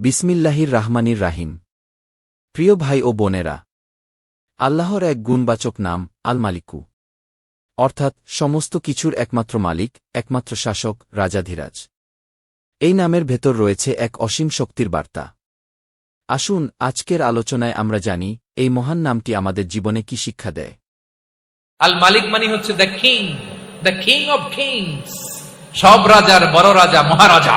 বিসমিল্লাহির রাহমানির রাহিম। প্রিয় ভাই ও বোনেরা, আল্লাহর এক গুণবাচক নাম আল মালিকু। অর্থাৎ সমস্ত কিছুর একমাত্র মালিক, একমাত্র শাসক, রাজাধিরাজ। এই নামের ভেতর রয়েছে এক অসীম শক্তির বার্তা। আসুন আজকের আলোচনায় আমরা জানি এই মহান নামটি আমাদের জীবনে কি শিক্ষা দেয়। আল মালিক মানে হচ্ছে the king the king of kings. সব রাজার বড় রাজা, মহারাজা।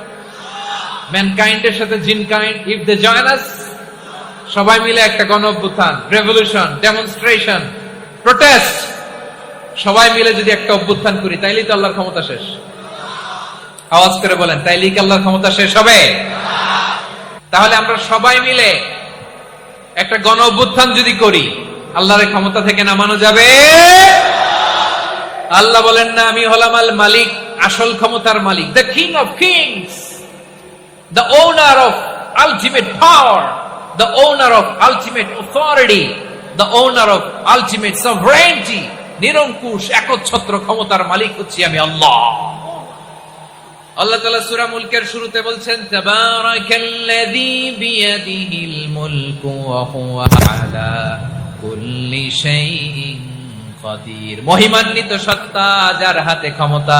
ম্যানকাইন্ডের সাথে jinn kind if they join us সবাই মিলে একটা গণ অভ্যুত্থান রেভলিউশন ডেমনস্ট্রেশন প্রোটেস্ট সবাই মিলে যদি একটা অভ্যুত্থান করি, তাইলেই তো আল্লাহর ক্ষমতা শেষ। আওয়াজ করে বলেন, তাইলেই কি আল্লাহর ক্ষমতা শেষ হবে? তাহলে আমরা সবাই মিলে একটা গণ অভ্যুত্থান যদি করি, আল্লাহর ক্ষমতা থেকে নামানো যাবে? আল্লাহ বলেন, না, আমি হলাম আল মালিক, আসল ক্ষমতার মালিক the king of kings ultimate power the owner of ultimate authority the owner of ultimate sovereignty নিরঙ্কুশ একচ্ছত্র ক্ষমতার মালিক হচ্ছি আমি আল্লাহ। আল্লাহ তাআলা সূরা মুলকের শুরুতে বলছেন মহিমান্বিত সত্তা, যার হাতে ক্ষমতা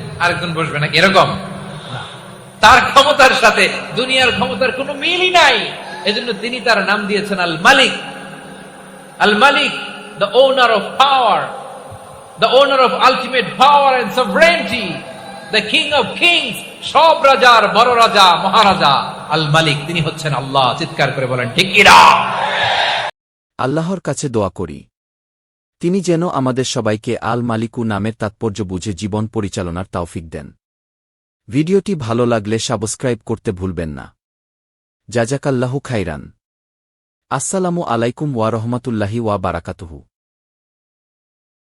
আরেকজন বসবে নাকি? এরকম? তার ক্ষমতার সাথে দুনিয়ার ক্ষমতার কোনো মিলই নাই। এজন্য তিনি তার নাম দিয়েছেন আল মালিক আল মালিক the owner of power the owner of ultimate power and sovereignty the king of kings সব রাজার বড় রাজা, মহারাজা আল মালিক তিনি হচ্ছেন আল্লাহ। চিৎকার করে বলেন, ঠিক ইরা আল্লাহর কাছে দোয়া করি। তিনি যেন আমাদের সবাইকে আল মালিকু নামের তাৎপর্য বুঝে জীবন পরিচালনার তাওফিক দেন। ভিডিওটি ভালো লাগলে সাবস্ক্রাইব করতে ভুলবেন না। জাজাকাল্লাহু খাইরান। আসসালামু আলাইকুম ওয়া রহমতুল্লাহি ওয়া বারাকাতুহু।